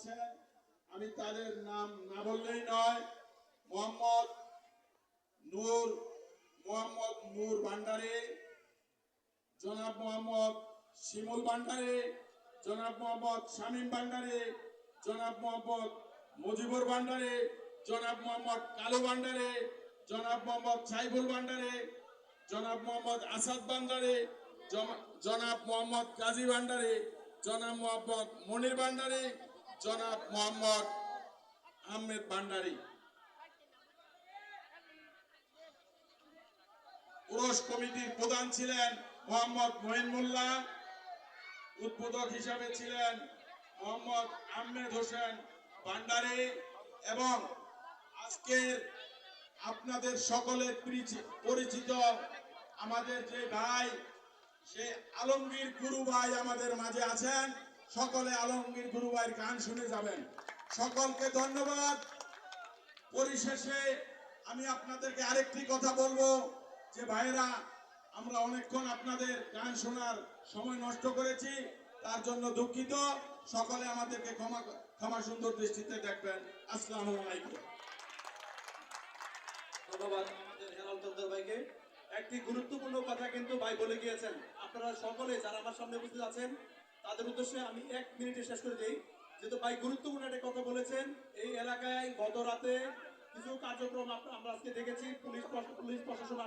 আছে, আমি তাদের নাম না বললেই নয়। মোহাম্মদ নূর মোহাম্মদ নূর ভান্ডারী, জনাব মোহাম্মদ শিমুল ভান্ডারী, জনাব মোহাম্মদ শামীম ভান্ডারী, জনাব মোহাম্মদ মুজিবুর ভান্ডারী, জনাব মোহাম্মদ কালু ভান্ডারী, জনাব মোহাম্মদ সাইফুল ভান্ডারী, জনাব মোহাম্মদ আসাদ ভান্ডারী জনাব মোহাম্মদ কাজী ভান্ডারী, জনাব মোহাম্মদ মনির ভান্ডারী জনাব মোহাম্মদ আহমেদ ভান্ডারী। পুরুষ কমিটির প্রধান ছিলেন মোহাম্মদ মহিন মোল্লা। উদ্বোধক হিসাবে ছিলেন মোহাম্মদ আহমেদ হোসেন ভান্ডারী এবং আজকের আপনাদের সকলের পরিচিত আমাদের যে ভাই, সে আলমগীর গুরু ভাই আমাদের মাঝে আছেন। সকলে আলমগীর গুরু ভাইয়ের গান শুনে যাবেন। সকলকে ধন্যবাদ। পরিশেষে আমি আপনাদেরকে আরেকটি কথা বলব, যে ভাইরা আমরা অনেকক্ষণ আপনাদের গান শোনার সময় নষ্ট করেছি, তার জন্য দুঃখিত। সকলে আমাদেরকে ক্ষমা ক্ষমা সুন্দর দৃষ্টিতে দেখবেন। আসসালাম আলাইকুম। ধন্যবাদ আমাদের হেলাল ভাইকে। একটি গুরুত্বপূর্ণ কথা কিন্তু ভাই বলে গিয়েছেন। আপনারা সকলে যারা আমার সামনে উপস্থিত আছেন তাদের উদ্দেশ্যে আমি এক মিনিটে শেষ করে দিই। যেহেতু ভাই গুরুত্বপূর্ণ একটা কথা বলেছেন, এই এলাকায় গত রাতে কিছু কার্যক্রম আমরা আজকে দেখেছি, পুলিশ পুলিশ প্রশাসন